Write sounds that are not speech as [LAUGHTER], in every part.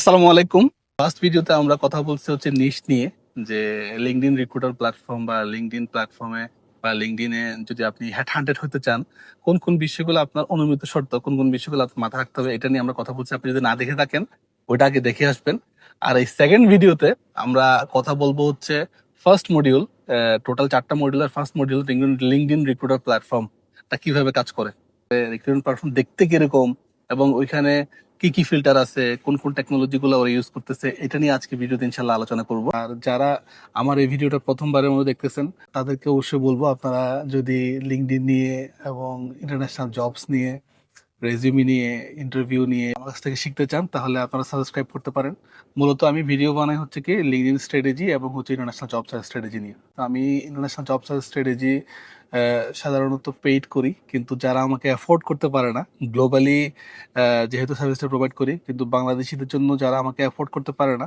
আসসালামু আলাইকুম। ফার্স্ট ভিডিওতে আমরা কথা বলছি হচ্ছে নিশ নিয়ে, যে লিঙ্কডিন রিক্রুটার প্ল্যাটফর্ম বা লিঙ্কডিন প্ল্যাটফর্মে বা লিঙ্কডিনে যদি আপনি হ্যাট হান্টেড হতে চান, কোন কোন বিষয়গুলো আপনার অনুমিত শর্ত, কোন কোন বিষয়গুলো আপনার মাথায় রাখতে হবে, এটা নিয়ে আমরা কথা বলছি। আপনি যদি না দেখে থাকেন, ওইটা আগে দেখে আসবেন। আর এই সেকেন্ড ভিডিওতে আমরা কথা বলব হচ্ছে ফার্স্ট মডিউল টোটাল চারটা মডিউলের ফার্স্ট মডিউল লিঙ্কডিন রিক্রুটার প্ল্যাটফর্মটা কীভাবে কাজ করে। রিক্রুটমেন্ট প্ল্যাটফর্ম দেখতে কীরকম এবং ওইখানে কি কি ফিল্টার আছে, কোন কোন টেকনোলজি গুলো ওরা ইউজ করতেছে, এটা নিয়ে আজকে ভিডিওতে ইনশাল্লাহ আলোচনা করব। আর যারা আমার এই ভিডিওটা প্রথমবারের মধ্যে দেখতেছেন, তাদেরকে অবশ্যই বলব, আপনারা যদি লিঙ্কডিন নিয়ে এবং ইন্টারন্যাশনাল জবস নিয়ে রেজিউমি নিয়ে ইন্টারভিউ নিয়ে আমার কাছ থেকে শিখতে চান, তাহলে আপনারা সাবস্ক্রাইব করতে পারেন। মূলত আমি ভিডিও বানাই হচ্ছে কি লিঙ্কডিন স্ট্র্যাটেজি এবং হচ্ছে ইন্টারন্যাশনাল জব সার্চ স্ট্র্যাটেজি নিয়ে। আমি ইন্টারন্যাশনাল জব সার্চ স্ট্র্যাটেজি সাধারণত পেইড করি, কিন্তু যারা আমাকে অ্যাফোর্ড করতে পারে না গ্লোবালি যেহেতু সার্ভিসটা প্রোভাইড করি, কিন্তু বাংলাদেশিদের জন্য যারা আমাকে অ্যাফোর্ড করতে পারে না,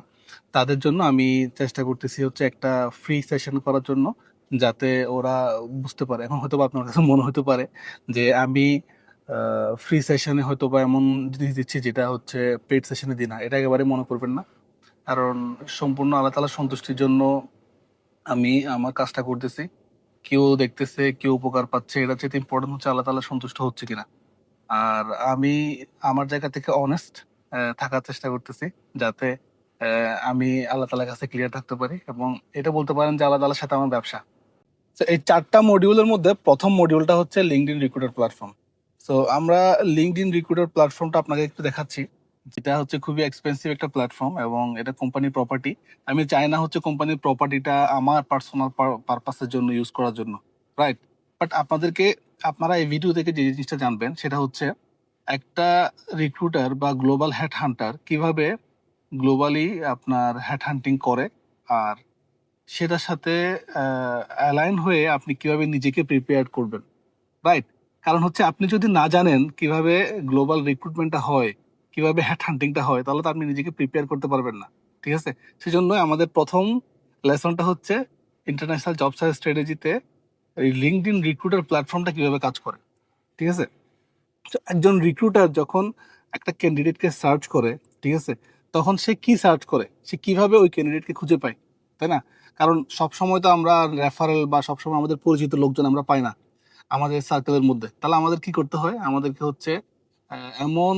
তাদের জন্য আমি চেষ্টা করতেছি হচ্ছে একটা ফ্রি সেশন করার জন্য, যাতে ওরা বুঝতে পারে। এখন হয়তো আপনার কাছে মনে হতে পারে যে আমি ফ্রি সেশনে হয়তো বা এমন জিনিস দিচ্ছি যেটা হচ্ছে পেড সেশনে দিই না। এটা একেবারে মনে করবেন না। কারণ সম্পূর্ণ আল্লাহ তালার সন্তুষ্টির জন্য আমি আমার কাজটা করতেছি। কেউ দেখতেছে, কেউ উপকার পাচ্ছে এটা চেয়ে ইম্পর্টেন্ট হচ্ছে আল্লাহ তালা সন্তুষ্ট হচ্ছে কিনা। আর আমি আমার জায়গা থেকে অনেস্ট থাকার চেষ্টা করতেছি যাতে আমি আল্লাহ তালার কাছে ক্লিয়ার থাকতে পারি এবং এটা বলতে পারেন যে আল্লাহ তালার সাথে আমার ব্যবসা। তো এই চারটা মডিউলের মধ্যে প্রথম মডিউলটা হচ্ছে LinkedIn recruiter platform so আমরা লিঙ্কড ইন রিক্রুটার প্ল্যাটফর্মটা আপনাকে একটু দেখাচ্ছি। যেটা হচ্ছে খুবই এক্সপেন্সিভ একটা প্ল্যাটফর্ম এবং এটা কোম্পানির প্রপার্টি আমি চাই না হচ্ছে কোম্পানির প্রপার্টিটা আমার পার্সোনাল পারপাসের জন্য ইউজ করার জন্য রাইট বাট আপনাদেরকে, আপনারা এই ভিডিও থেকে যে জিনিসটা জানবেন, সেটা হচ্ছে একটা রিক্রুটার বা গ্লোবাল হ্যাড হান্টার কীভাবে গ্লোবালি আপনার হ্যাড হান্টিং করে আর সেটার সাথে অ্যালাইন হয়ে আপনি কীভাবে নিজেকে প্রিপেয়ার করবেন রাইট কারণ হচ্ছে আপনি যদি না জানেন কীভাবে গ্লোবাল রিক্রুটমেন্টটা হয় কীভাবে [LAUGHS] হ্যাট হান্টিংটা হয়, তাহলে তো আপনি নিজেকে প্রিপেয়ার করতে পারবেন না। ঠিক আছে? সেজন্য আমাদের প্রথম লেসনটা হচ্ছে ইন্টারন্যাশনাল জব সার্চ স্ট্র্যাটেজিতে এই লিঙ্কড ইন রিক্রুটার প্ল্যাটফর্মটা কীভাবে কাজ করে। ঠিক আছে? একজন রিক্রুটার যখন একটা ক্যান্ডিডেটকে সার্চ করে, ঠিক আছে? তখন সে কি সার্চ করে? সে কীভাবে ওই ক্যান্ডিডেটকে খুঁজে পায়? তাই না? কারণ সব সময় তো আমরা রেফারেল বা সবসময় আমাদের পরিচিত লোকজন আমরা পাই না। আমাদের সার্কেলের মধ্যে। তাহলে আমাদের কি করতে হয়? আমাদেরকে হচ্ছে এমন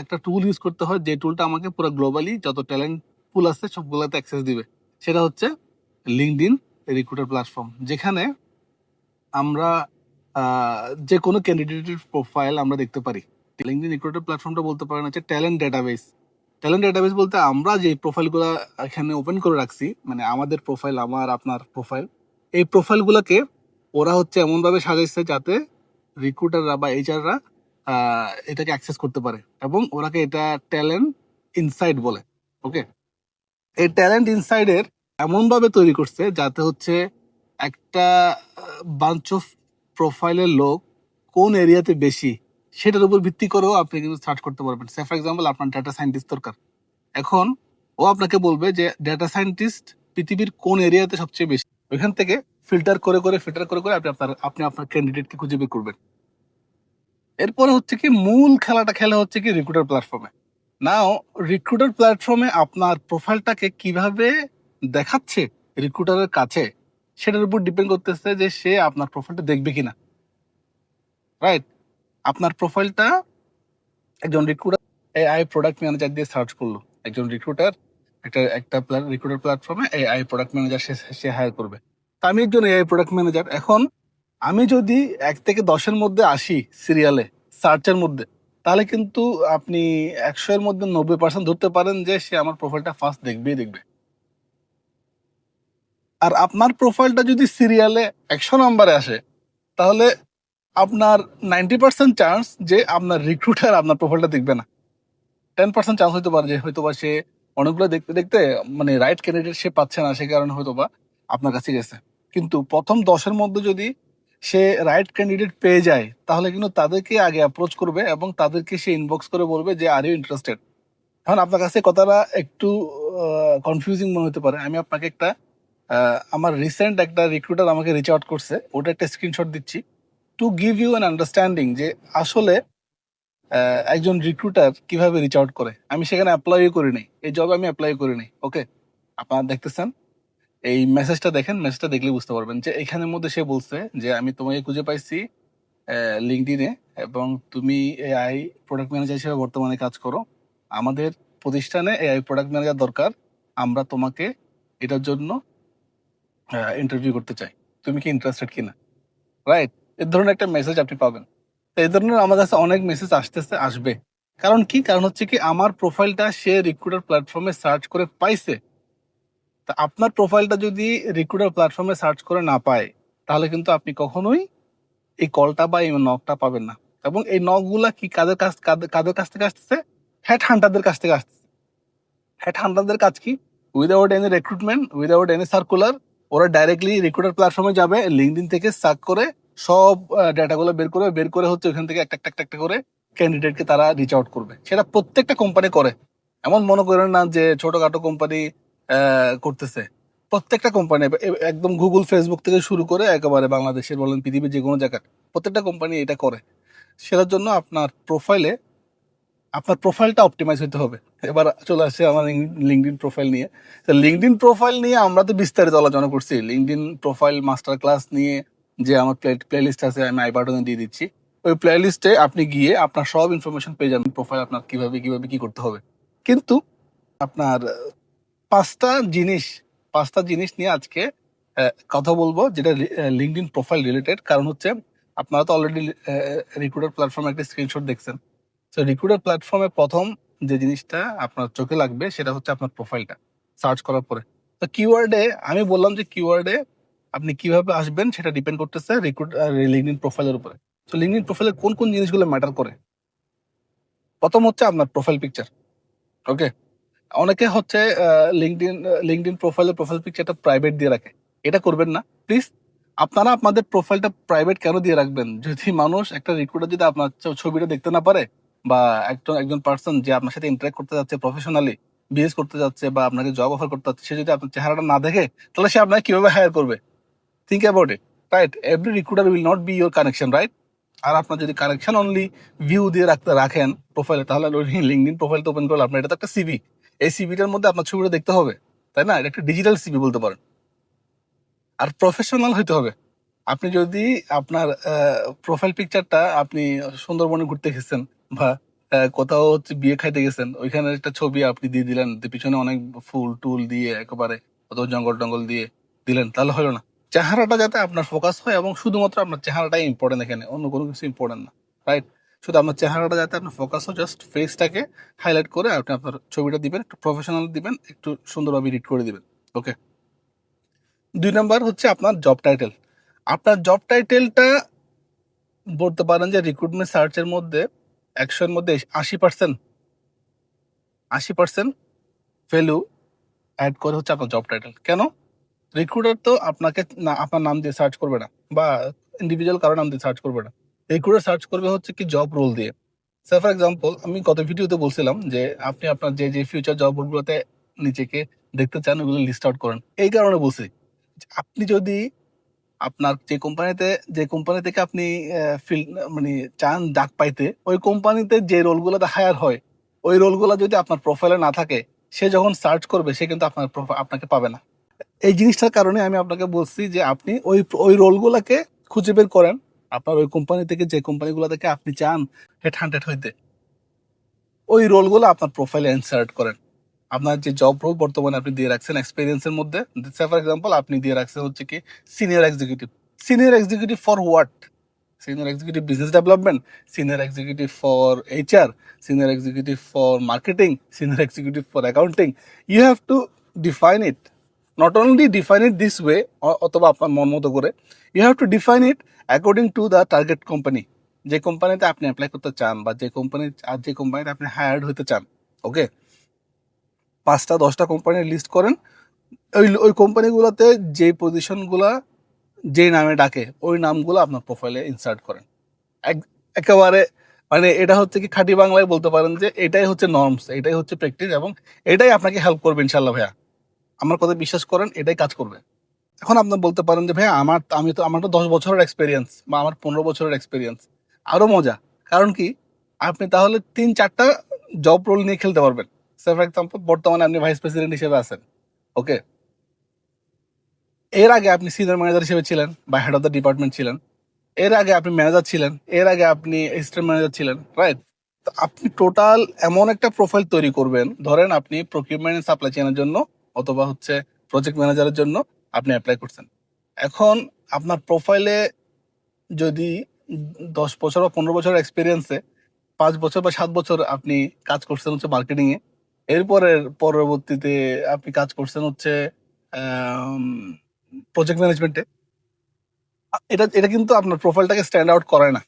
একটা টুল ইউজ করতে হয় যে টুলটা আমাকে পুরো গ্লোবালি যত ট্যালেন্ট পুল আছে সবগুলোতে অ্যাক্সেস দিবে। সেটা হচ্ছে লিঙ্কড ইন রিক্রুটার প্ল্যাটফর্ম যেখানে আমরা যে কোনো ক্যান্ডিডেটের প্রোফাইল আমরা দেখতে পারি। লিঙ্কডিন রিক্রুটার প্ল্যাটফর্মটা বলতে পারেন হচ্ছে ট্যালেন্ট ডেটাবেস ট্যালেন্ট ডেটাবেস বলতে আমরা যে প্রোফাইলগুলো এখানে ওপেন করে রাখছি মানে আমাদের প্রোফাইল আমার, আপনার প্রোফাইল এই প্রোফাইলগুলোকে ওরা হচ্ছে এমনভাবে সাজাইছে যাতে রিক্রুটাররা বা এইচআররা এটাকে অ্যাক্সেস করতে পারে। এবং ওরাকে এটা ট্যালেন্ট ইনসাইড বলে ওকে এই ট্যালেন্ট ইনসাইডের এমনভাবে তৈরি করছে যাতে হচ্ছে একটা বাঞ্চ অফ প্রোফাইলের লোক কোন এরিয়াতে বেশি, সেটার উপর ভিত্তি করেও আপনি কিন্তু সার্চ করতে পারবেন। সে ফর এক্সাম্পল আপনার ডাটা সায়েন্টিস্ট দরকার। এখন ও আপনাকে বলবে যে ডাটা সায়েন্টিস্ট পৃথিবীর কোন এরিয়াতে সবচেয়ে বেশি? ওইখান থেকে ফিল্টার করে করে ফিল্টার করে করে আপনি আপনার আপনি আপনার ক্যান্ডিডেটকে খুঁজে বের করবেন। এরপরে হচ্ছে কি মূল খেলাটা খেলা হচ্ছে কি রিক্রুটার প্ল্যাটফর্মে নাও রিক্রুটার প্ল্যাটফর্মে আপনার প্রোফাইলটাকে কীভাবে দেখাচ্ছে রিক্রুটারের কাছে, সেটার উপর ডিপেন্ড করতেছে যে সে আপনার প্রোফাইলটা দেখবে কিনা। রাইট আপনার প্রোফাইলটা একজন রিক্রুটার এআই প্রোডাক্ট ম্যানেজার দিয়ে সার্চ করল। একজন রিক্রুটার একটা একটা রিক্রুটার প্ল্যাটফর্মে এআই প্রোডাক্ট ম্যানেজার সে সে হায়ার করবে। তা আমি একজন এআই প্রোডাক্ট ম্যানেজার এখন আমি যদি এক থেকে দশের মধ্যে আসি সিরিয়ালে সার্চের মধ্যে, তাহলে কিন্তু আপনি একশো এর মধ্যে নব্বই পার্সেন্ট ধরতে পারেন যে সে আমার প্রোফাইলটা ফার্স্ট দেখবেই দেখবে। আর আপনার প্রোফাইলটা যদি সিরিয়ালে একশো নম্বরে আসে, তাহলে আপনার নাইনটি পার্সেন্ট চান্স যে আপনার রিক্রুটার আপনার প্রোফাইলটা দেখবে না। টেন পার্সেন্ট চান্স হতে পারে যে হয়তো বা সে অনেকগুলো দেখতে দেখতে মানে রাইট ক্যান্ডিডেট সে পাচ্ছে না, সে কারণে হয়তো বা আপনার কাছে গেছে। কিন্তু প্রথম দশের মধ্যে যদি সে রাইট ক্যান্ডিডেট পেয়ে যায়, তাহলে কিন্তু তাদেরকে আগে অ্যাপ্রোচ করবে এবং তাদেরকে সে ইনবক্স করে বলবে যে আর ইউ ইন্টারেস্টেড এখন আপনার কাছে কথাটা একটু কনফিউজিং মনে হতে পারে। আমি আপনাকে একটা আমার রিসেন্ট একটা রিক্রুটার আমাকে রিচ আউট করছে। ওটা একটা স্ক্রিনশট দিচ্ছি। To give you an understanding যে, আসলে একজন রিক্রুটার কীভাবে রিচ আউট করে। আমি সেখানে অ্যাপ্লাইও করি এই জব আমি অ্যাপ্লাই করি নাই ওকে আপনারা দেখতেছেন? এই মেসেজটা দেখেন মেসেজটা দেখলে বুঝতে পারবেন যে এখানের মধ্যে সে বলছে যে, আমি তোমাকে খুঁজে পাইছি লিঙ্কডিনে এবং তুমি এআই প্রোডাক্ট ম্যানেজার হিসেবে বর্তমানে কাজ করো। আমাদের প্রতিষ্ঠানে এআই প্রোডাক্ট ম্যানেজার দরকার। আমরা তোমাকে এটার জন্য ইন্টারভিউ করতে চাই। তুমি কি ইন্টারেস্টেড কিনা? রাইট এর ধরনের একটা মেসেজ আপনি পাবেন। এই ধরনের আমার কাছে অনেক মেসেজ আসতেছে, আসবে। কারণ কি? কারণ হচ্ছে কি, আমার প্রোফাইলটা সে রিক্রুটার প্ল্যাটফর্মে সার্চ করে পাইছে। তা আপনার প্রোফাইলটা যদি রিক্রুটার প্ল্যাটফর্মে সার্চ করে না পায়, তাহলে কিন্তু আপনি কখনোই এই কলটা বা এই নকটা পাবেন না। এবং এই নকগুলা কি কাদের কাছ, কাদের- কাছ থেকে আসতেছে? হ্যাড হান্টারদের কাছ থেকে আসতেছে। হ্যাড হান্টারদের কাজ কি? Without any recruitment without any circular ওরা ডাইরেক্টলি রিক্রুটার প্ল্যাটফর্মে যাবে লিঙ্কডিন থেকে সার্চ করে সব ডাটাগুলো বের করে বের করে হচ্ছে ওখান থেকে একটা একটা একটা করে ক্যান্ডিডেটকে তারা রিচ আউট করবে। সেটা প্রত্যেকটা কোম্পানি করে। এমন মনে করেন না যে ছোটখাটো কোম্পানি করতেছে। প্রত্যেকটা কোম্পানি একদম গুগল ফেসবুক থেকে শুরু করে একেবারে বাংলাদেশের বলেন পৃথিবীর যে কোনো জায়গায় প্রত্যেকটা কোম্পানি এটা করে। সেটার জন্য আপনার প্রোফাইলে আপনার প্রোফাইলটা অপটিমাইজ হতে হবে। এবার চলে আসছে আমার লিঙ্কডিন প্রোফাইল নিয়ে। তো লিঙ্কডিন প্রোফাইল নিয়ে আমরা তো বিস্তারিত আলোচনা করছি। লিঙ্কডিন প্রোফাইল মাস্টার ক্লাস নিয়ে যে আমার প্লে লিস্ট আছে, আমি আই বাটনে দিয়ে দিচ্ছি। ওই প্লে লিস্টে আপনি গিয়ে আপনার সব ইনফরমেশন পেয়ে যাবেন প্রোফাইল আপনার কীভাবে কীভাবে কি করতে হবে। কিন্তু আপনার পাঁচটা জিনিস পাঁচটা জিনিস নিয়ে আজকে কথা বলব, যেটা লিঙ্কডিন প্রোফাইল রিলেটেড কারণ হচ্ছে, আপনারা তো অলরেডি রিক্রুটার প্ল্যাটফর্মে একটা স্ক্রিনশট দেখছেন। তো রিক্রুটার প্ল্যাটফর্মে প্রথম যে জিনিসটা আপনার চোখে লাগবে, সেটা হচ্ছে আপনার প্রোফাইলটা সার্চ করার পরে। তো কিওয়ার্ডে আমি বললাম যে কিওয়ার্ডে আপনি কীভাবে আসবেন, সেটা ডিপেন্ড করতেছে রিক্রুট লিঙ্কডিন প্রোফাইলের উপরে। তো লিঙ্কডিন প্রোফাইলে কোন কোন জিনিসগুলো ম্যাটার করে? প্রথম হচ্ছে আপনার প্রোফাইল পিকচার ওকে অনেকে হচ্ছে লিঙ্কডিন লিঙ্কডিন প্রোফাইলের প্রোফাইল পিকচারটা প্রাইভেট দিয়ে রাখে। এটা করবেন না। প্লিজ আপনারা আপনাদের প্রোফাইলটা প্রাইভেট কেন দিয়ে রাখবেন? যদি মানুষ একটা রিক্রুটার যদি আপনার ছবিটা দেখতে না পারে বা একজন একজন পার্সন যে আপনার সাথে ইন্টারেক্ট করতে যাচ্ছে প্রফেশনালি বিএস করতে যাচ্ছে বা আপনাকে জব অফার করতে যাচ্ছে, সে যদি আপনার চেহারাটা না দেখে, তাহলে সে আপনাকে কীভাবে হায়ার করবে? Think about it right every recruiter will not be your connection right আর আপনার যদি কানেকশন অনলি ভিউ দিয়ে রাখতে, রাখেন প্রোফাইলে তাহলে লিঙ্কডিন প্রোফাইল ওপেন করলে আপনার, এটা তো একটা সিভি এই সিভিটার মধ্যে আপনার ছবিটা দেখতে হবে, তাই না? এটা একটা ডিজিটাল সিভি বলতে পারেন। আর প্রফেশনাল হইতে হবে। আপনি যদি আপনার প্রোফাইল পিকচারটা আপনি সুন্দরবনে ঘুরতে গেছেন বা কোথাও হচ্ছে বিয়ে খাইতে গেছেন, ওইখানে একটা ছবি আপনি দিয়ে দিলেন পিছনে অনেক ফুল টুল দিয়ে একেবারে কত জঙ্গল টঙ্গল দিয়ে দিলেন, তাহলে হলো না। চেহারাটা যাতে আপনার ফোকাস হয় এবং শুধুমাত্র আপনার চেহারাটাই ইম্পর্টেন্ট এখানে, অন্য কোনো কিছু ইম্পর্টেন্ট না রাইট শুধু আপনার চেহারাটা যাতে আপনার ফোকাস হয় জাস্ট ফেসটাকে হাইলাইট করে আপনি আপনার ছবিটা দিবেন, একটু প্রফেশনাল দিবেন, একটু সুন্দরভাবে এডিট করে দিবেন ওকে দুই নাম্বার হচ্ছে আপনার জব টাইটেল আপনার জব টাইটেলটা বলতে পারেন যে রিক্রুটমেন্ট সার্চের মধ্যে, একশোর মধ্যে আশি পার্সেন্ট আশি পার্সেন্ট ভ্যালু অ্যাড করে হচ্ছে আপনার জব টাইটেল কেন? রিক্রুটার তো আপনাকে না, আপনার নাম দিয়ে সার্চ করবে না, বা ইন্ডিভিজুয়াল কারও নাম দিয়ে সার্চ করবে না। রিক্রুটার সার্চ করবে হচ্ছে কি জব রোল দিয়ে। স্যার ফর এক্সাম্পল আমি গত ভিডিওতে বলছিলাম যে, আপনি আপনার যে যে ফিউচার জব রোলগুলোতে নিজেকে দেখতে চান, ওগুলো লিস্ট আউট করেন। এই কারণে বলছি আপনি যদি আপনার যে কোম্পানিতে, যে কোম্পানি থেকে আপনি ফিল মানে চান ডাক পাইতে, ওই কোম্পানিতে যে রোলগুলোতে হায়ার হয়, ওই রোলগুলো যদি আপনার প্রোফাইলে না থাকে, সে যখন সার্চ করবে, সে কিন্তু আপনার আপনাকে পাবে না। এই জিনিসটার কারণে আমি আপনাকে বলছি যে, আপনি ওই ওই রোলগুলোকে খুঁজে বের করেন আপনার ওই কোম্পানি থেকে যে কোম্পানিগুলো থেকে আপনি চান হেড হান্ড্রেড হইতে, ওই রোলগুলো আপনার প্রোফাইলে ইনসার্ট করেন। আপনার যে জব রোল বর্তমানে আপনি দিয়ে রাখছেন এক্সপিরিয়েন্সের মধ্যে ফর এক্সাম্পল আপনি দিয়ে রাখছেন হচ্ছে কি senior executive senior executive for what senior executive business development senior executive for HR senior executive for marketing senior executive for accounting you have to define it not only define it this way অথবা আপনার মন মতো করে you have to define it according to the target company যে কোম্পানিতে আপনি apply করতে চান বা যে কোম্পানি আর যে কোম্পানিতে আপনি হায়ার্ড হতে চান ওকে পাঁচটা, দশটা কোম্পানির লিস্ট করেন। ওই ওই কোম্পানিগুলোতে যে পজিশনগুলা যে নামে ডাকে, ওই নামগুলো আপনার প্রোফাইলে ইনসার্ট করেন। এক- একেবারে মানে এটা হচ্ছে কি খাঁটি বাংলায় বলতে পারেন যে এটাই হচ্ছে নর্মস এটাই হচ্ছে প্র্যাকটিস এবং এটাই আপনাকে হেল্প করবে ইনশাল্লাহ ভাইয়া। আমার কথা বিশ্বাস করেন, এটাই কাজ করবে। এখন আপনি বলতে পারেন যে, ভাইয়া, আমার, আমি তো, আমার তো দশ বছরের এক্সপিরিয়েন্স বা আমার পনেরো বছরের এক্সপিরিয়েন্স আরও মজা। কারণ কি? আপনি তাহলে তিন, চারটা জব রোল নিয়ে খেলতে পারবেন। সে ফর এক্সাম্পল বর্তমানে আপনি ভাইস প্রেসিডেন্ট হিসেবে আছেন। ওকে এর আগে আপনি সিনিয়র ম্যানেজার হিসেবে ছিলেন বা হেড অফ দ্য ডিপার্টমেন্ট ছিলেন। এর আগে আপনি ম্যানেজার ছিলেন। এর আগে আপনি অ্যাসিস্ট্যান্ট ম্যানেজার ছিলেন রাইট তো আপনি টোটাল এমন একটা প্রোফাইল তৈরি করবেন, ধরেন আপনি প্রকিউরমেন্ট সাপ্লাই চেনের জন্য অথবা হচ্ছে প্রজেক্ট ম্যানেজারের জন্য আপনি অ্যাপ্লাই করছেন। এখন আপনার প্রোফাইলে যদি দশ বছর বা পনেরো বছর এক্সপিরিয়েন্সে পাঁচ বছর বা সাত বছর আপনি কাজ করছেন হচ্ছে মার্কেটিংয়ে এ এরপরে পরবর্তীতে আপনি কাজ করছেন হচ্ছে প্রজেক্ট ম্যানেজমেন্টে এটা এটা কিন্তু আপনার প্রোফাইলটাকে স্ট্যান্ড আউট করে না।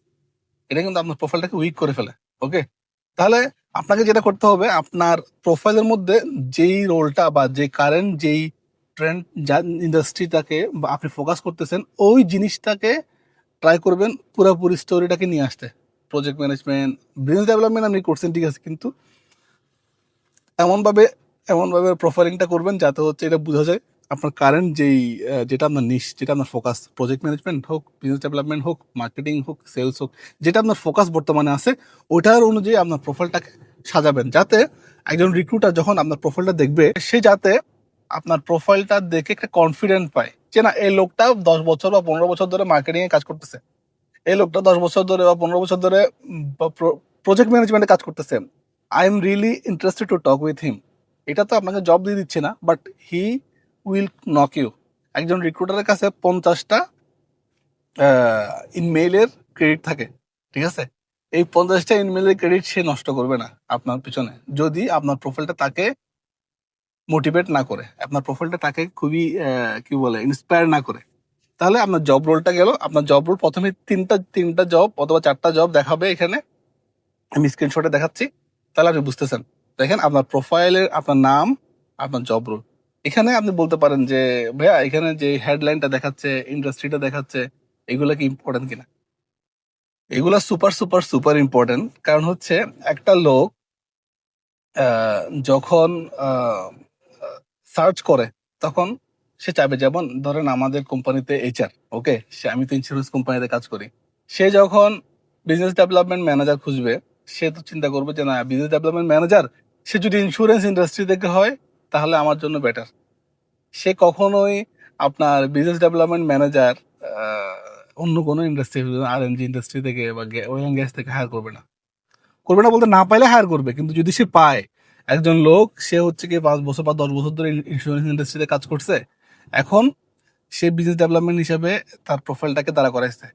এটা কিন্তু আপনার প্রোফাইলটাকে উইক করে ফেলে ওকে তাহলে আপনাকে যেটা করতে হবে, আপনার প্রোফাইলের মধ্যে যেই রোলটা বা যে কারেন্ট যেই ট্রেন্ড যা ইন্ডাস্ট্রিটাকে বা আপনি ফোকাস করতেছেন, ওই জিনিসটাকে ট্রাই করবেন পুরোপুরি স্টোরিটাকে নিয়ে আসতে। প্রজেক্ট ম্যানেজমেন্ট বিজনেস ডেভেলপমেন্ট আপনি করছেন, ঠিক আছে, কিন্তু এমনভাবে এমনভাবে প্রোফাইলিংটা করবেন যাতে হচ্ছে এটা বোঝা যায়। আপনার কারেন্ট যেই যেটা আপনার নিশ যেটা আপনার ফোকাস প্রজেক্ট ম্যানেজমেন্ট হোক বিজনেস ডেভেলপমেন্ট হোক মার্কেটিং হোক সেলস হোক, যেটা আপনার ফোকাস বর্তমানে আছে, ওটার অনুযায়ী আপনার প্রোফাইলটাকে সাজাবেন। যাতে একজন রিক্রুটার যখন আপনার প্রোফাইলটা দেখবে, সে যাতে আপনার প্রোফাইলটা দেখে একটা কনফিডেন্ট পায় যে না, এই লোকটা দশ বছর বা পনেরো বছর ধরে মার্কেটিংয়ে কাজ করতেছে। এই লোকটা দশ বছর ধরে বা পনেরো বছর ধরে প্রজেক্ট ম্যানেজমেন্টে কাজ করতেছে। I am really interested to talk with him এটা তো আপনাকে জব দিয়ে দিচ্ছে না but he will knock you. একজন রিক্রুটারের কাছে পঞ্চাশটা ইমেইলের ক্রেডিট থাকে, ঠিক আছে? এই পঞ্চাশটা ইমেইলের ক্রেডিট সে নষ্ট করবে না আপনার পিছনে, যদি আপনার প্রোফাইলটা তাকে মোটিভেট না করে, আপনার প্রোফাইলটা তাকে খুবই কি বলে ইন্সপায়ার না করে, তাহলে আপনার জব রোলটা গেল, আপনার জব রোল প্রথমে তিনটা তিনটা জব অথবা চারটা জব দেখাবে এখানে। আমি স্ক্রিনশটে দেখাচ্ছি, তাহলে আপনি বুঝতেছেন। দেখেন, আপনার প্রোফাইলের আপনার নাম, আপনার জব রোল এখানে আপনি বলতে পারেন যে, ভাইয়া, এখানে যে হেডলাইনটা দেখাচ্ছে ইন্ডাস্ট্রিটা দেখাচ্ছে, এগুলো কি ইম্পর্টেন্ট কিনা? এগুলা সুপার সুপার সুপার ইম্পর্টেন্ট কারণ হচ্ছে একটা লোক যখন সার্চ করে, তখন সে চাইবে যেমন, ধরেন আমাদের কোম্পানিতে এইচআর ওকে সে, আমি তো ইন্স্যুরেন্স কোম্পানিতে কাজ করি। সে যখন বিজনেস ডেভেলপমেন্ট ম্যানেজার খুঁজবে, সে তো চিন্তা করবে যে, না বিজনেস ডেভেলপমেন্ট ম্যানেজার সে যদি ইন্স্যুরেন্স ইন্ডাস্ট্রি থেকে হয় তাহলে আমার জন্য বেটার সে কখনোই আপনার বিজনেস ডেভেলপমেন্ট ম্যানেজার অন্য কোনো ইন্ডাস্ট্রি আর এনজি ইন্ডাস্ট্রি থেকে বা ওয়েল অ্যান্ড গ্যাস থেকে হায়ার করবে না। করবে না বলতে না পাইলে হায়ার করবে, কিন্তু যদি সে পায়, একজন লোক, সে হচ্ছে কি পাঁচ বছর বা দশ বছর ধরে ইন্স্যুরেন্স ইন্ডাস্ট্রিতে কাজ করছে, এখন সে বিজনেস ডেভেলপমেন্ট হিসাবে তার প্রোফাইলটাকে দাঁড়া করাইছে।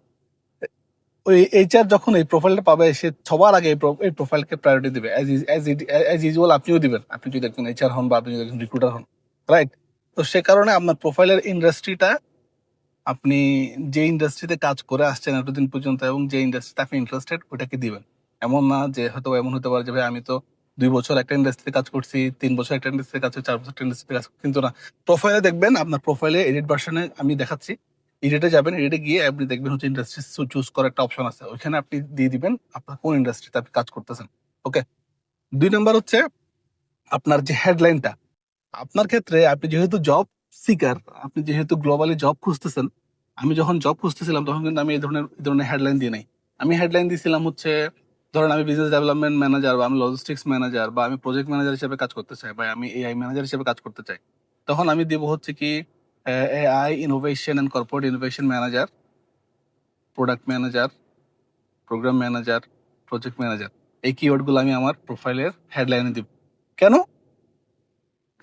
ওই এইচআর যখন এই প্রোফাইলটা পাবে, সে সবার আগে এই প্রোফাইলকে প্রায়োরিটি দিবে। অ্যাজ ইউজুয়াল আপনিও দিবেন। আপনি যদি একজন এইচআর হন বা আপনি যদি একজন রিক্রুটার হন রাইট তো সে কারণে আপনার প্রোফাইলের ইন্ডাস্ট্রিটা আপনি যে ইন্ডাস্ট্রিতে কাজ করে আসছেন এতদিন পর্যন্ত এবং যে ইন্ডাস্ট্রিতে আপনি ইন্টারেস্টেড ওটাকে দিবেন। এমন না যে হয়তো এমন হতে পারে যে, ভাই, আমি তো দুই বছর একটা ইন্ডাস্ট্রিতে কাজ করছি, তিন বছর একটা ইন্ডাস্ট্রিতে কাজ করছি, চার বছর একটা ইন্ডাস্ট্রিতে কাজ করছি। কিন্তু না প্রোফাইলে দেখবেন, আপনার প্রোফাইলে এডিট ভার্সনে আমি দেখাচ্ছি। এডিটে যাবেন এডিটে গিয়ে আপনি দেখবেন হচ্ছে ইন্ডাস্ট্রি চুজ করার একটা অপশন আছে। ওইখানে আপনি দিয়ে দিবেন আপনার কোন ইন্ডাস্ট্রিতে আপনি কাজ করতেছেন। ওকে দুই নম্বর হচ্ছে আপনার যে হেডলাইনটা আপনার ক্ষেত্রে আপনি যেহেতু জব সিকার আপনি যেহেতু গ্লোবালি জব খুঁজতেছেন, আমি যখন জব খুঁজতেছিলাম তখন কিন্তু আমি এই ধরনের এই ধরনের হেডলাইন দিই নাই। আমি হেডলাইন দিয়েছিলাম হচ্ছে, ধরেন আমি বিজনেস ডেভেলপমেন্ট ম্যানেজার বা আমি লজিস্টিক্স ম্যানেজার বা আমি প্রজেক্ট ম্যানেজার হিসেবে কাজ করতে চাই বা আমি এআই ম্যানেজার হিসেবে কাজ করতে চাই। তখন আমি দিব হচ্ছে কি AI innovation and corporate innovation manager product manager program manager project manager এই কিওয়ার্ডগুলো আমি আমার প্রোফাইলের হেডলাইনে দিব। কেন?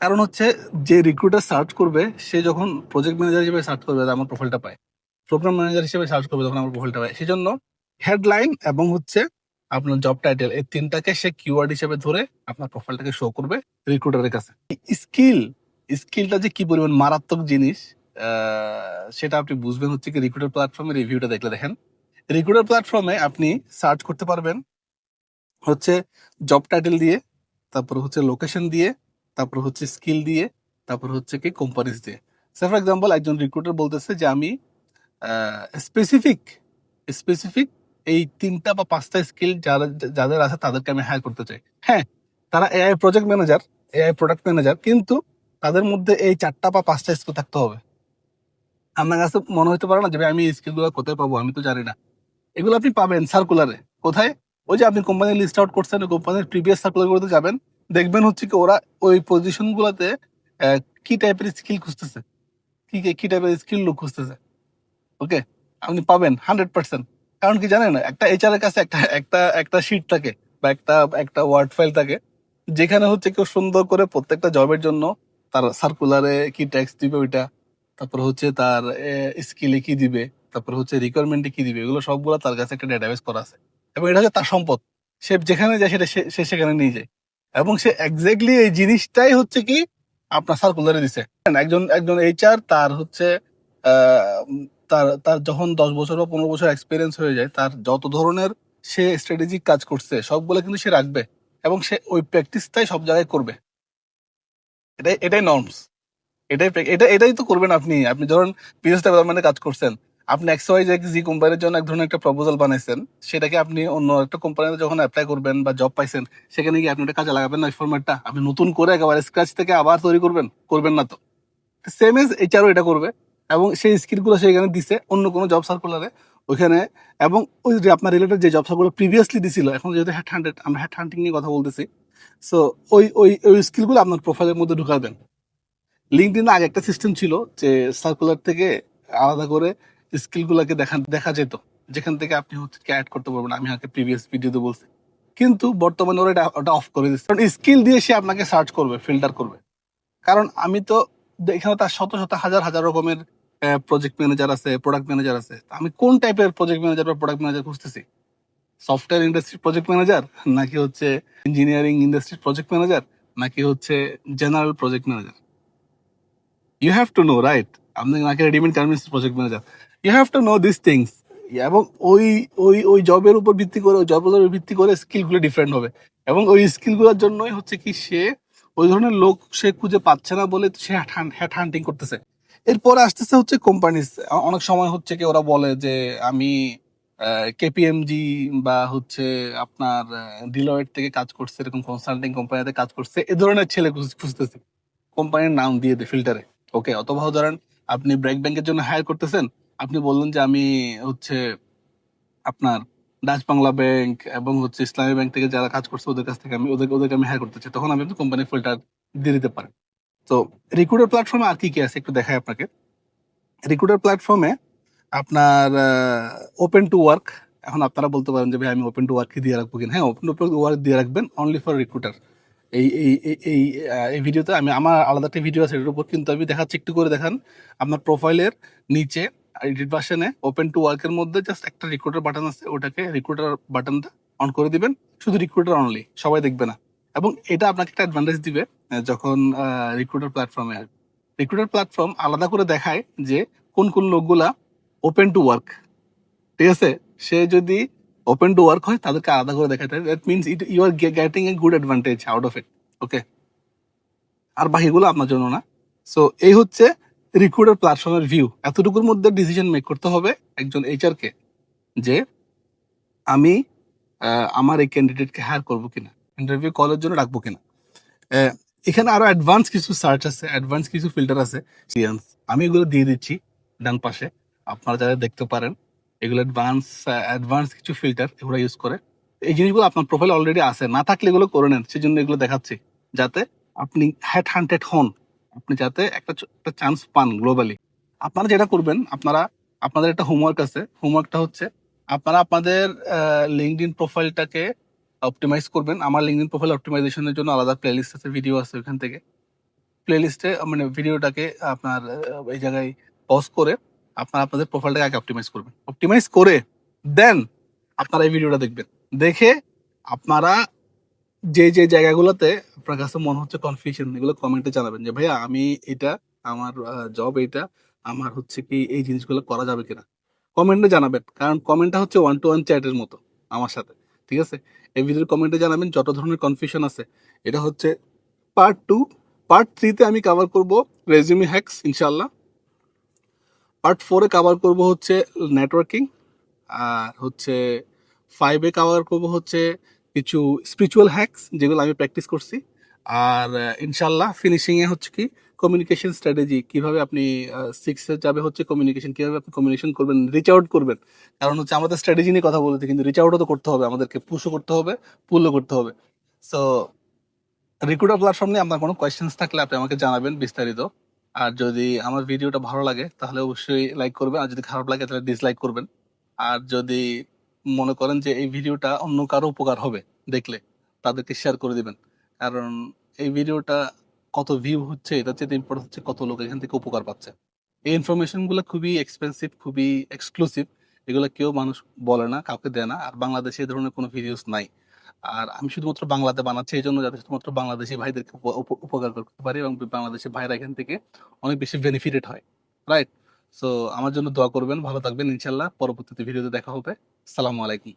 কারণ হচ্ছে যে রিক্রুটার সার্চ করবে, সে যখন প্রজেক্ট ম্যানেজার হিসেবে সার্চ করবে আমার প্রোফাইলটা পায়। প্রোগ্রাম ম্যানেজার হিসেবে সার্চ করবে, তখন আমার প্রোফাইলটা পায়। সেজন্য হেডলাইন এবং হচ্ছে আপনার জব টাইটেল এই তিনটাকে সে কিওয়ার্ড হিসেবে ধরে আপনার প্রোফাইলটাকে শো করবে রিক্রুটারের কাছে। স্কিল স্কিলটা যে কি পরিমাণ মারাত্মক জিনিস সেটা আপনি বুঝবেন হচ্ছে কি রিক্রুটার প্ল্যাটফর্মের রিভিউটা দেখলে দেখেন। রিক্রুটার প্ল্যাটফর্মে আপনি সার্চ করতে পারবেন হচ্ছে জব টাইটেল দিয়ে, তারপর হচ্ছে লোকেশন দিয়ে, তারপর হচ্ছে স্কিল দিয়ে, তারপর হচ্ছে কি কোম্পানিজ দিয়ে। সে ফর এক্সাম্পল একজন রিক্রুটার বলতেছে যে আমি স্পেসিফিক স্পেসিফিক এই তিনটা বা পাঁচটা স্কিল যারা, যাদের আছে তাদেরকে আমি হায়ার করতে চাই। হ্যাঁ তারা AI project manager AI product manager কিন্তু তাদের মধ্যে এই চারটা বা পাঁচটা স্কিল থাকতে হবে। আপনার কাছে মনে হতে পারে না যে আমি স্কিলগুলো কোথায় পাবো? আমি তো জানি না। এগুলো আপনি পাবেন সার্কুলারে কোথায়? ওই যে আপনি কোম্পানি লিস্ট আউট করছেন ওই কোম্পানির প্রিভিয়াস সার্কুলারগুলোতে যাবেন। দেখবেন হচ্ছে কি ওরা ওই পজিশন গুলাতে আহ, কি টাইপের স্কিল খুঁজতেছে? কি- কি টাইপের স্কিল লোক খুঁজতেছে? ওকে আপনি পাবেন হান্ড্রেড পার্সেন্ট কারণ কি জানেন একটা এইচআর এর কাছে একটা একটা একটা শিট থাকে বা একটা একটা ওয়ার্ড ফাইল থাকে যেখানে হচ্ছে কেউ সুন্দর করে প্রত্যেকটা জবের জন্য তার সার্কুলারে কি ট্যাক্স দিবে ওইটা, তারপর হচ্ছে তার স্কিলে কি দিবে, তারপর হচ্ছে রিকোয়ারমেন্টে কি দিবে, এগুলো সবগুলো তার কাছে একটা ডেটাবেস করা আছে। এবং এটা হচ্ছে তার সম্পদ। সে যেখানে যায় সেটা সে- সেখানে নিয়ে যায়। এবং সে এক্স্যাক্টলি এই জিনিসটাই হচ্ছে কি আপনার সার্কুলারে দিছে। একজন একজন এইচআর তার হচ্ছে তার তার যখন দশ বছর বা পনেরো বছর এক্সপিরিয়েন্স হয়ে যায়, তার যত ধরনের সে স্ট্র্যাটেজিক কাজ করছে, সবগুলো কিন্তু সে রাখবে। এবং সে ওই প্র্যাকটিসটাই সব জায়গায় করবে। এটাই এটাই নর্মস এটাই এটা, এটাই তো করবেন আপনি। আপনি ধরুন বিজনেস ডেভেলপমেন্টে কাজ করছেন। আপনি এক্স ওয়াই জি কোম্পানির জন্য এক ধরনের একটা প্রপোজাল বানাইছেন। সেটাকে আপনি অন্য একটা কোম্পানিতে যখন অ্যাপ্লাই করবেন বা জব পাইছেন, সেখানে গিয়ে আপনি ওটা কাজে লাগাবেন না ওই ফরম্যাটটা আপনি নতুন করে একেবারে স্ক্র্যাচ থেকে আবার তৈরি করবেন করবেন না তো। সেম এজ এইচআরও এটা করবে এবং সেই স্কিলগুলো সেখানে দিছে অন্য কোনো জব সার্কুলারে ওইখানে এবং ওই আপনার রিলেটেড যে জব সার্কুলার প্রিভিয়াসলি দিছিল, এখন যেহেতু হ্যাট হান্ড্রেড আমরা হ্যাট হান্টিং নিয়ে কথা বলতেছি সো ওই ওই ওই স্কিলগুলো আপনার প্রোফাইলের মধ্যে ঢুকাবেন। লিঙ্কডিন আগে একটা সিস্টেম ছিল যে সার্কুলার থেকে আলাদা করে স্কিলগুলোকে দেখা দেখা যেত। যেখান থেকে আপনি হচ্ছে অ্যাড করতে পারবেন। আমি আগে প্রিভিয়াস ভিডিওতে বলছি। কিন্তু বর্তমানে ওরা এটা- ওটা অফ করে দিচ্ছে। কারণ স্কিল দিয়ে সে আপনাকে সার্চ করবে ফিল্টার করবে। কারণ আমি তো এখানে তার শত শত, হাজার হাজার রকমের প্রজেক্ট ম্যানেজার আছে প্রোডাক্ট ম্যানেজার আছে। আমি কোন টাইপের প্রজেক্ট ম্যানেজার বা প্রোডাক্ট ম্যানেজার খুঁজতেছি? সফটওয়্যার ইন্ডাস্ট্রির প্রজেক্ট ম্যানেজার নাকি হচ্ছে ইঞ্জিনিয়ারিং ইন্ডাস্ট্রির প্রজেক্ট ম্যানেজার নাকি হচ্ছে general project manager you have to know right আপনি নাকি readymade garments project manager you have to know this things এবং ওই ওই ওই জবের উপর ভিত্তি করে, ওই জবের উপর ভিত্তি করে স্কিলগুলো ডিফারেন্ট হবে। এবং ওই স্কিলগুলোর জন্যই হচ্ছে কি, সে ওই ধরনের লোক সে খুঁজে পাচ্ছে না বলে সে হ্যাট হান্টিং করতেছে। এরপরে আসতেছে হচ্ছে কোম্পানিজ অনেক সময় হচ্ছে কি, ওরা বলে যে, আমি কেপিএমজি বা হচ্ছে আপনার ডিলয়েট থেকে কাজ করছে, এরকম কনসাল্টিং কোম্পানিতে কাজ করছে, এ ধরনের ছেলে খুঁজ- খুঁজতেছে। কোম্পানির নাম দিয়ে দেয় ফিল্টারে ওকে অথবা ধরেন আপনি ব্রেক ব্যাংকের জন্য হায়ার করতেছেন, আপনি বললেন যে আমি হচ্ছে আপনার ডাচ বাংলা ব্যাংক এবং হচ্ছে ইসলামী ব্যাংক থেকে যারা কাজ করছে ওদের কাছ থেকে আমি, ওদের, ওদেরকে আমি হায়ার করতে চাই তখন আমি কিন্তু কোম্পানির ফিল্টার দিয়ে দিতে পারেন তো রিক্রুটার প্ল্যাটফর্মে আর কি কি আছে? একটু দেখাই আপনাকে। রিক্রুটার প্ল্যাটফর্মে আপনার ওপেন টু ওয়ার্ক এখন আপনারা বলতে পারেন যে, ভাই, আমি ওপেন টু ওয়ার্কই দিয়ে রাখব কিনা? হ্যাঁ ওপেন টু ওয়ার্ক দিয়ে রাখবেন অনলি ফর রিক্রুটার এই এই, এই- এই ভিডিওতে আমি, আমার আলাদা একটা ভিডিও আছে, এটার উপর কিন্তু আমি দেখাচ্ছি, একটু করে দেখান। আপনার প্রোফাইলের নিচে এডিট ভার্সনে ওপেন টু ওয়ার্কের মধ্যে জাস্ট একটা রিক্রুটার বাটন আছে, ওটাকে রিক্রুটার বাটনটা অন করে দিবেন, শুধু রিক্রুটার অনলি সবাই দেখবে না। এবং এটা আপনাকে একটা অ্যাডভান্টেজ দিবে যখন রিক্রুটার প্ল্যাটফর্মে আসবে। রিক্রুটার প্ল্যাটফর্ম আলাদা করে দেখায় যে কোন কোন লোকগুলা ওপেন টু ওয়ার্ক ঠিক আছে? সে যদি ওপেন টু ওয়ার্ক হয়, তাদেরকে আলাদা করে দেখাতে হবে that means it you are getting a good advantage out of it okay আর বাকিগুলো আপনার জন্য না। সো এই হচ্ছে রিক্রুটার প্ল্যাটফর্মের ভিউ এতটুকুর মধ্যে ডিসিশন মেক করতে হবে একজন এইচআর কে, যে আমি আমার এই ক্যান্ডিডেটকে হায়ার করব কিনা ইন্টারভিউ কলের জন্য রাখব কিনা। এখানে আরও অ্যাডভান্স কিছু সার্চ আছে অ্যাডভান্স কিছু ফিল্টার আছে। আমি এগুলো দিয়ে দিচ্ছি ডান পাশে। আপনারা যারা দেখতে পারেন, এগুলো অ্যাডভান্স অ্যাডভান্স কিছু ফিল্টার এগুলো ইউজ করে, এই জিনিসগুলো আপনার প্রোফাইল অলরেডি আছে। না থাকলে এগুলো করে নেন সেই জন্য এগুলো দেখাচ্ছি। যাতে আপনি হ্যাট হান্টেড হন, আপনি যাতে একটা একটা চান্স পান গ্লোবালি আপনারা যেটা করবেন, আপনারা, আপনাদের একটা হোমওয়ার্ক আছে। হোমওয়ার্কটা হচ্ছে, আপনারা আপনাদের লিঙ্কড প্রোফাইলটাকে অপটিমাইজ করবেন। আমার লিঙ্কড প্রোফাইল অপটিমাইজেশনের জন্য আলাদা প্লেলিস্ট আছে ভিডিও আছে ওইখান থেকে। প্লেলিস্টে মানে ভিডিওটাকে আপনার এই জায়গায় পজ করে আপনারা আপনাদের প্রোফাইলটাকে আগে অপটিমাইজ করবেন। অপটিমাইজ করে দেন আপনারা এই ভিডিওটা দেখবেন। দেখে আপনারা যে যে জায়গাগুলোতে আপনার কাছে মনে হচ্ছে কনফিউশন এগুলো কমেন্টে জানাবেন যে, ভাইয়া, আমি এটা, আমার জব এটা আমার হচ্ছে কি এই জিনিসগুলো করা যাবে কিনা? কমেন্টে জানাবেন। কারণ কমেন্টটা হচ্ছে ওয়ান টু ওয়ান চ্যাটের মতো আমার সাথে। ঠিক আছে? এই ভিডিওর কমেন্টে জানাবেন, যত ধরনের কনফিউশন আছে। এটা হচ্ছে পার্ট টু পার্ট থ্রিতে আমি কভার করব রেজিউমি হ্যাক্স ইনশাল্লাহ পার্ট ফোরে কাভার করব হচ্ছে নেটওয়ার্কিং আর হচ্ছে ফাইভে কাভার করব হচ্ছে কিছু স্পিরিচুয়াল হ্যাক্স যেগুলো আমি প্র্যাকটিস করছি। আর ইনশাল্লাহ ফিনিশিংয়ে হচ্ছে কি কমিউনিকেশন স্ট্র্যাটেজি কীভাবে আপনি সিক্সে যাবে হচ্ছে কমিউনিকেশন কীভাবে আপনি কমিউনিকেশন করবেন রিচ আউট করবেন। কারণ হচ্ছে আমাদের স্ট্র্যাটেজি নিয়ে কথা বলতে কিন্তু রিচ আউটও তো করতে হবে, আমাদেরকে পুশও করতে হবে পুলও করতে হবে। সো রিক্রুটার প্ল্যাটফর্ম নিয়ে আপনার কোনো কোয়েশ্চেন্স থাকলে আপনি আমাকে জানাবেন বিস্তারিত। আর যদি আমার ভিডিওটা ভালো লাগে, তাহলে অবশ্যই লাইক করবেন। আর যদি খারাপ লাগে, তাহলে ডিসলাইক করবেন। আর যদি মনে করেন যে এই ভিডিওটা অন্য কারও উপকার হবে দেখলে, তাদেরকে শেয়ার করে দিবেন। কারণ এই ভিডিওটা কত ভিউ হচ্ছে এটা চেয়ে ইম্পর্টেন্ট হচ্ছে কত লোক এখান থেকে উপকার পাচ্ছে। এই ইনফরমেশনগুলো খুবই এক্সপেন্সিভ খুবই এক্সক্লুসিভ এগুলো কেউ মানুষ বলে না, কাউকে দেয় না। আর বাংলাদেশে এই ধরনের কোনো ভিডিওস নাই। আর আমি শুধুমাত্র বাংলাতে বানাচ্ছি এই জন্য যাতে শুধুমাত্র বাংলাদেশি ভাইদেরকে উপ- উপ- উপকার করতে পারি এবং বাংলাদেশি ভাইরা এখান থেকে অনেক বেশি বেনিফিটেড হয় রাইট সো আমার জন্য দোয়া করবেন, ভালো থাকবেন, ইনশাল্লাহ পরবর্তীতে ভিডিওতে দেখা হবে। সালামু আলাইকুম।